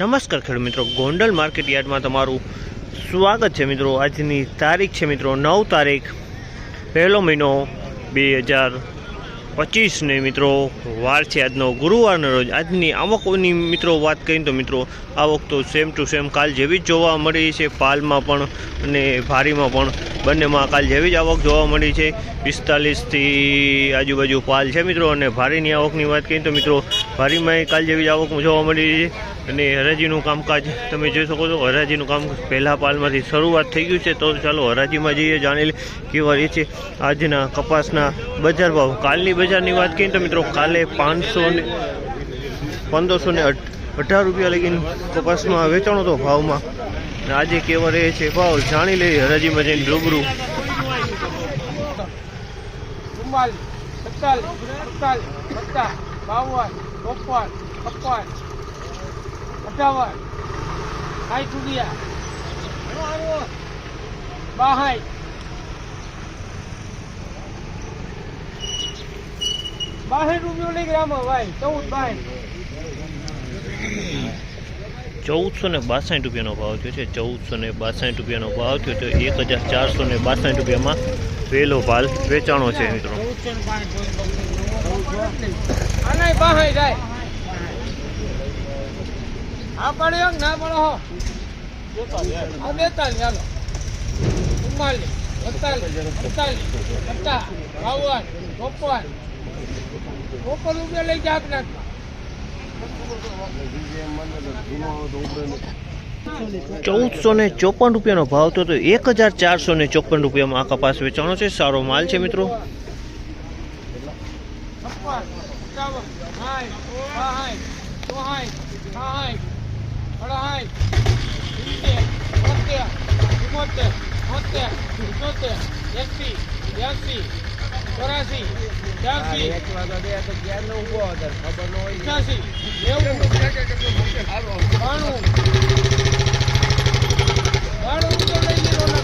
નમસ્કાર ખેડૂત મિત્રો. ગોંડલ માર્કેટ યાર્ડમાં તમારું સ્વાગત છે મિત્રો. આજની તારીખ છે મિત્રો નવ તારીખ. પહેલો મહિનો બે હજાર પચીસને મિત્રો વાર છે આજનો ગુરુવારનો રોજ. આજની આવકોની મિત્રો વાત કરીએ તો મિત્રો આવક તો સેમ ટુ સેમ કાલ જેવી જ જોવા મળી છે. પાલમાં પણ અને ભારીમાં પણ બંનેમાં કાલ જેવી જ આવક જોવા મળી છે. પિસ્તાલીસથી આજુબાજુ પાલ છે મિત્રો અને ભારીની આવકની વાત કરીએ તો મિત્રો ભારીમાં કાલ જેવી જ આવક જોવા મળી છે. અને હરાજીનું કામકાજ તમે જોઈ શકો છો. હરાજીનું કામ પહેલા પાલમાંથી શરૂઆત થઈ ગયું છે. તો ચાલો હરાજીમાં જઈએ, જાણી લે કેવા રહે છે આજના કપાસના બજાર ભાવ. કાલની બજારની વાત કરીએ તો મિત્રો, કાલે પાંચસો ને પંદરસો ને અઢાર રૂપિયા લગીને કપાસમાં વેચાણો હતો ભાવમાં. આજે કેવા રહે છે ભાવ જાણી લઈએ. હરાજીમાં જઈને રૂબરૂ. બાવન, ચોપન, છપ્પન અઠાવન સાઠ રૂપિયા બાહાઈ બાસઠ રૂપિયો લઈ ગ્રામ ભાઈ. ચૌદ ભાઈ ચૌદસો ને બાસઠ રૂપિયાનો ભાવ થયો છે. ચૌદસો ને બાસઠ રૂપિયાનો ભાવ થયો તો એક હજાર ચારસો ને બાસઠ રૂપિયામાં પહેલો ભાલ વેચાણો છે મિત્રો. આ પડ્યો ના પડ્યો હો. આ બેતાલીસ ચાલો ચુમ્માલીસ અડતાલીસ અડતાલીસ પચાસ બાવન ચોપન. ચોપન રૂપિયા લઈ જાત ચૌદસો ને ચોપન રૂપિયાનો ભાવ તો એક હજાર ચારસો ને ચોપન રૂપિયામાં આ કપાસ વેચાણો છે. સારો માલ છે મિત્રો. છપ્પન સત્તાવન સાઠ બાહાઠ ચોહાઠ સાહાઠ બોતેર ચુમ્મોતેર બોતેર ઇઠોતેર એંસી બ્યાસી ચોરાસી ત્યાસી પચાસી નેવું. બાણું બાણું રૂપિયા લઈ લીધો ને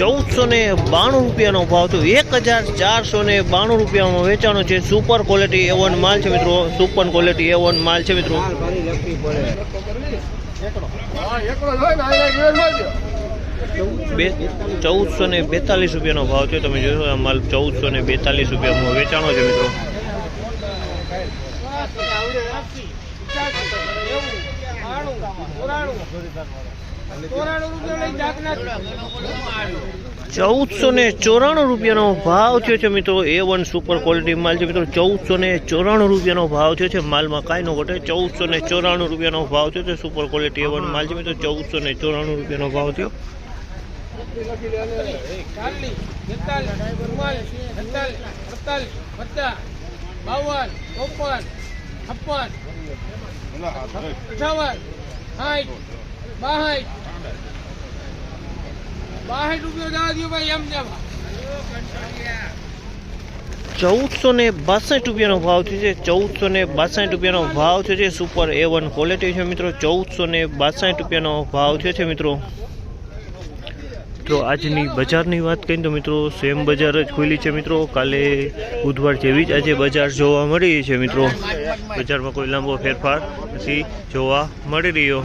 ચૌદસો ને બાણું રૂપિયાનો ભાવ થયો. એક હજાર ચારસો ને બાણું રૂપિયામાં વેચાણો છે. સુપર ક્વોલિટી એવન માલ છે મિત્રો. સુપર ક્વોલિટી એવન માલ છે મિત્રો. ચૌદસો ને બેતાલીસ રૂપિયાનો ભાવ છે તમે જોશો આ માલ ચૌદસો ને બેતાલીસ રૂપિયામાં વેચાણો છે મિત્રો. ચૌદસો ને ચોરાણું રૂપિયાનો ભાવ થયો છે મિત્રો. એ વન સુપર ક્વોલિટી માલ છે મિત્રો. ચૌદસો ને ચોરાણું રૂપિયાનો ભાવ થયો છે. માલમાં કાંઈ ન ઘટે. ચૌદસો ને ચોરાણું રૂપિયાનો ભાવ થયો છે. સુપર ક્વોલિટી એ વન માલ છે મિત્રો. ચૌદસો ને ચોરાણું રૂપિયાનો ભાવ થયો. બાવન, છપ્પન બાસઠ રૂપિયો ચૌદસો ને બાસઠ રૂપિયાનો ભાવ થયો છે. ચૌદસો ને બાસઠ રૂપિયાનો ભાવ થયો છે. સુપર એ વન ક્વોલિટી છે મિત્રો. ચૌદસો ને બાસઠ રૂપિયાનો ભાવ થયો છે મિત્રો. મિત્રો, આજની બજારની વાત કરીએ તો મિત્રો, સેમ બજાર જ ખુલી છે મિત્રો. કાલે બુધવાર જેવી જ આજે બજાર જોવા મળી છે મિત્રો. બજારમાં કોઈ લાંબો ફેરફાર નથી જોવા મળી રહ્યો.